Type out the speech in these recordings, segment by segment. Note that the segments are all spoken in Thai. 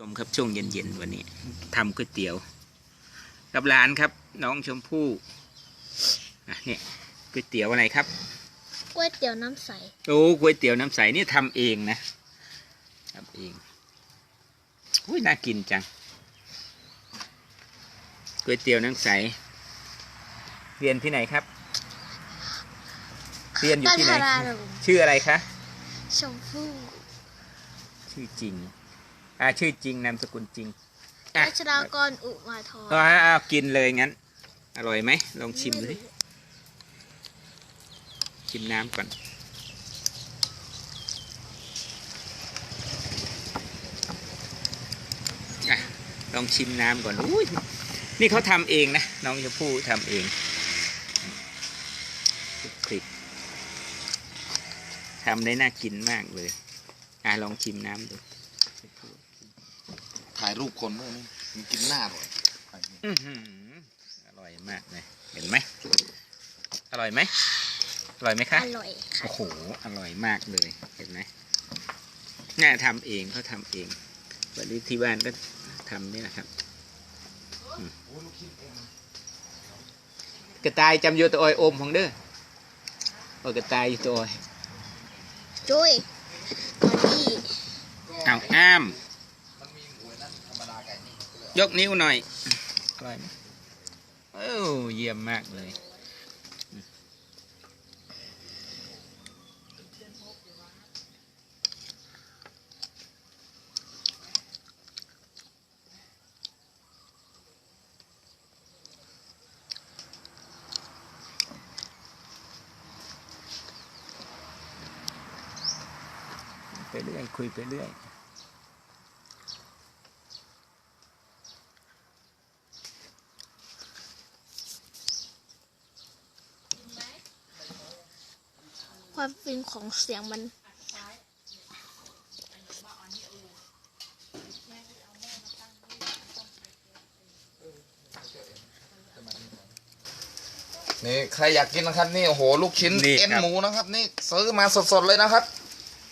ชมครับช่วงเย็นๆวันนี้ทำก๋วยเตี๋ยว กับร้านครับ น้องชมพู่อะเนี่ยก๋วยเตี๋ยวอะไรครับก๋วยเตี๋ยวน้ำใสโอ้ก๋วยเตี๋ยวน้ำใสนี่ทำเองนะทำเองอุ้ยน่ากินจังก๋วยเตี๋ยวน้ำใสเรียนที่ไหนครับ เรียนอยู่บ้านที่ไหนธาราลมชื่ออะไรคะชมพู่ชื่อจริง อ่าชื่อจริงนามสกุลจริงอะรัชดากรอุมาทรก็เอากินเลยงั้น อร่อยไหมลองชิมดูสิชิมน้ำก่อนอะลองชิมน้ำก่อนอุ้ยนี่เขาทำเองนะน้องชมพู่ทำเองคลิกทำได้น่ากินมากเลย อะลองชิมน้ำดู ถ่ายรูปคนด้วยนี่มันกินหน้าอร่อยอื้อหืออร่อยมากเลยเห็นไหมอร่อยไหมอร่อยไหมคะอร่อยค่ะโอ้โหอร่อยมากเลยเห็นไหมน่าทำเองเขาทำเองวันนี้ที่บ้านก็ทำนี่แหละครับอืมกระต่ายจำโยตัวออยอมของเด้อโอ้ยกระต่ายอยู่ตัวออยจุ้ยมาดีเอาอ้าม ยกนิ้วหน่อยอร่อยไหมโอ้เยี่ยมมากเลยไปเรื่อยคุยไปเรื่อย ความ ฟินของเสียงมัน นี่ใครอยากกินนะครับนี่โอ้โหลูกชิ้นนี่เอ็นครับหมูนะครับ นี่ซื้อมาสดๆเลยนะครับ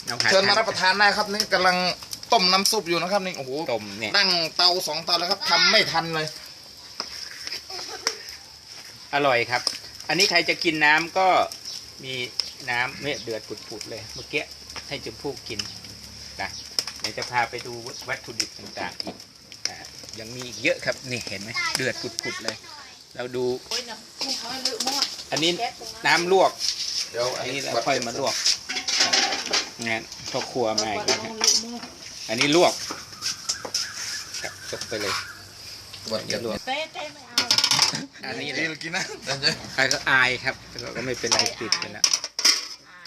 เอาหาเชิญมารับประทานได้ครับ นี่กำลังต้มน้ำซุปอยู่นะครับนี่โอ้โหต้มเนี่ยตั้งเตาสองเตาเลยครับทำไม่ทันเลย อร่อยครับ อันนี้ใครจะกินน้ำก็มี น้ำเนี่ยเดือดปุดๆเลยเมื่อกี้ให้จมพู่กินนะเดี๋ยวจะพาไปดูวัตถุดิบต่างๆอีกอ่ายังมีอีกเยอะครับนี่เห็นไหมเดือดปุดๆเลย เราดู อันนี้น้ำลวกเดี๋ยวอันนี้เราค่อยมาลวกงั้นพ่อครัวมาอีกแล้วฮะอันนี้ลวกครับจบไปเลยวัดอันเดี๋นี้ยวลวกเต้เต้ไม่เอาอันนี้นี่เลยกินนะเดี๋ยวจะใครก็อายครับแต่ก็ไม่เป็นไรติดไปแล้ว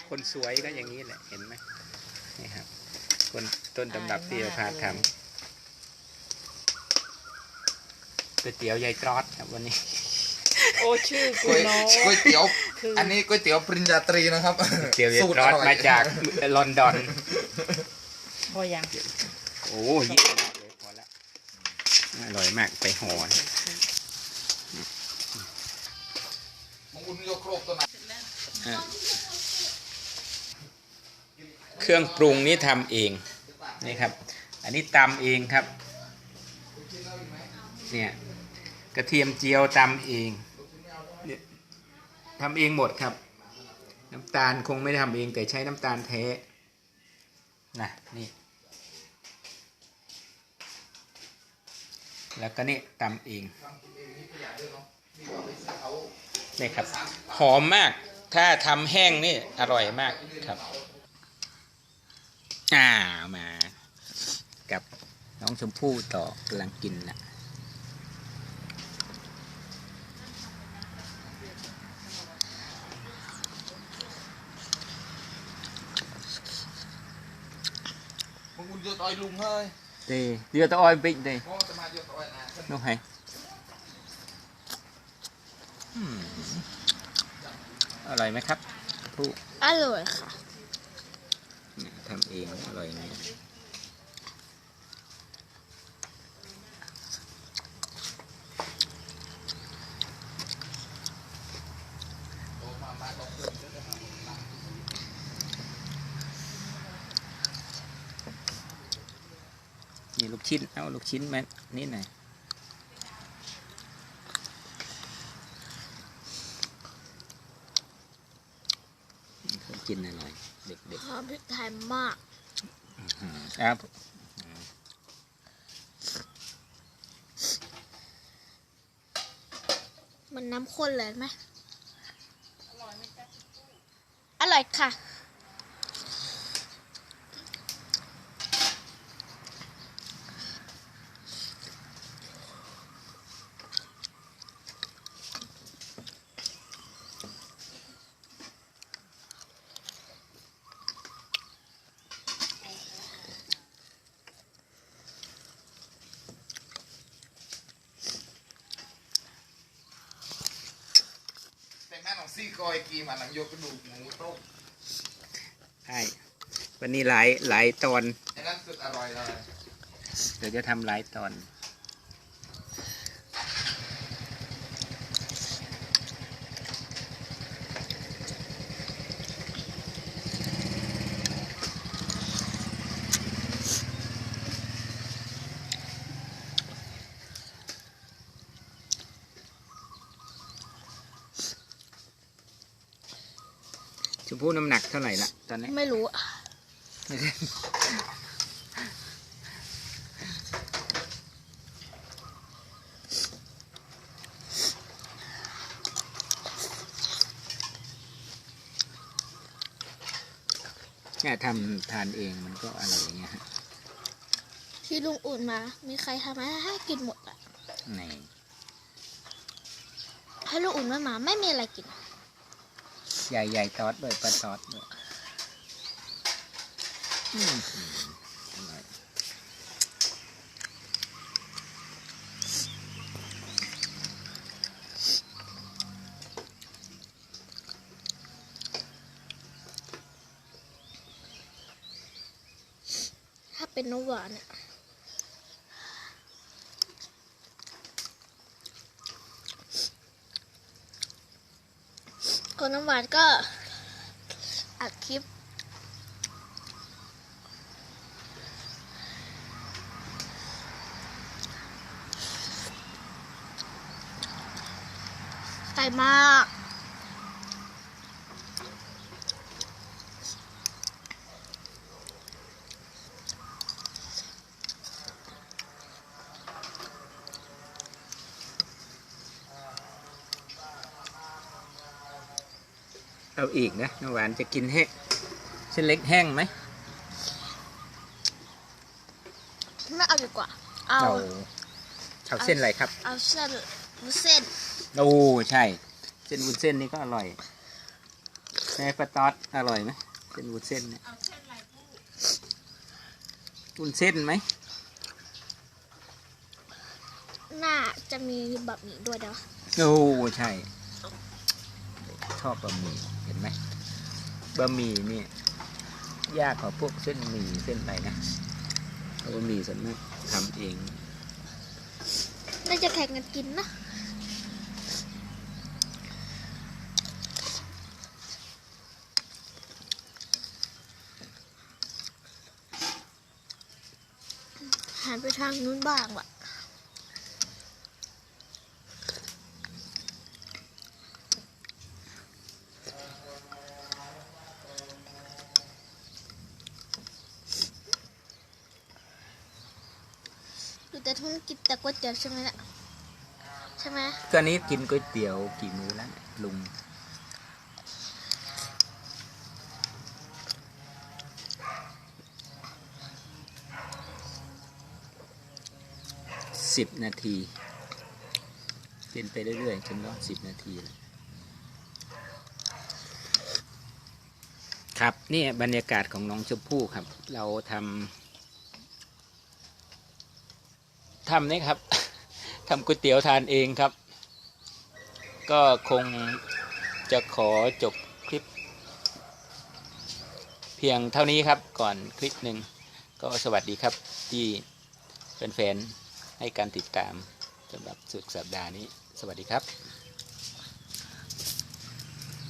คนสวยก็อย่างนี้แหละเห็นไหมนี่ครับ คนต้นตำรับที่เราพาทำก๋วยเตี๋ยวยายตรอดครับวันนี้ โอ้ชื่อก๋คุวณยน้องก๋วยเตี๋ยวคืออันนี้ก๋วยเตี๋ยวปริญญาตรีนะครับเตี๋ยวยายสูตตรอดร่ยมาจากลอนดอนพอยังโอ้เยี่ยมมากเลยพอละอร่อยมากไปห่อนะมึงอุ่นโยโครกตัวไหนอะ เครื่องปรุงนี้ทำเองนี่ครับ อันนี้ตำเองครับ เนี่ยกระเทียมเจียวตำเองทำเองหมดครับ น้ำตาลคงไม่ได้ทำเองแต่ใช้น้ำตาลแท้นะนี่แล้วก็นี่ตำเองนี่ครับ หอมมาก ถ้าทำแห้งนี่อร่อยมากครับ อ่ามา กับน้องชมพู่ต่อกำลังกินละมึงอุ่นโยตอยลุงเฮ้ยเดเดือดตะออยปิ๊กเดโอ้จะมาโยตอยนะน้องไห้อืมอร่อยไหมครับผู้อร่อยค่ะเนี่ย ทำเองอร่อยเนี่ยนี่ลูกชิ้น เอาลูกชิ้นมานี่หน่อยเขากินอร่อย หอมพริกไทยมากๆอืมครับมันน้ำข้นเลยไหมอร่อยค่ะ ซี่กอยกีมันหนังโยกกระดูกหมูต้มใช่วันนี้หลายหลายตอน อย่างนั้นสุดอร่อยเลย เดี๋ยวจะทำหลายตอน มพู่น้ำหนักเท่าไหร่ละตอนนี้ ไม่รู้อะไม่ใช่แค่ทำทานเองมันก็อร่อยอย่างเงี้ยฮะที่ลุงอุ่นมา มีใครทำให้ให้กินหมดอะในให้ลุงอุ่นไม่มาไม่มีอะไรกิน ใหญ่ใหญ่ๆซอสด้วยปลาซอสด้วยอืมอร่อยถ้าเป็นน้ำหวานอะ คนน้ำหวานก็อัดคลิป ไก่มาก เอาอีกนะน้ำหวานจะกินแห้งเส้นเล็กแห้งไหมไม่เอาดีกว่าเอาเอาเอาเส้นอะไรครับ เอาเส้นวุ้นเส้นโอ้ใช่ เส้นวุ้นเส้นนี่ก็อร่อยแม่ปลาตอดอร่อยไหมเส้นวุ้นเส้นเนี่ยวุ้นเส้นไหมหน้าจะมีแบบนี้ด้วยเด้อโอ้ใช่ช อบบะหมี่เห็นไหมบะหมี่นี่ยากกว่าพวกเส้นหมี่เส้นอะไรนะเราบะหมี่ส่วนมากทำเองน่าจะแข่งกันกินนะหันไปทางนู้นบ้างว่ะ แต่ทุนกินแต่ก๋วยเตี๋ยวใช่ไหมล่ะใช่ไหมตอนนี้กินก๋วยเตี๋ยวกี่มื้อแล้วลุงสิบนาทีเป็นไปเรื่อยๆจนรอบสิบนาทีเลยครับนี่บรรยากาศของน้องชมพู่ครับ เราทำ ทำนี่ครับทำก๋วยเตี๋ยวทานเองครับ ก็คงจะขอจบคลิป เพียงเท่านี้ครับก่อนคลิปหนึ่งก็สวัสดีครับที่แฟนๆให้การติดตามสำหรับสุดสัปดาห์นี้ สวัสดีครับ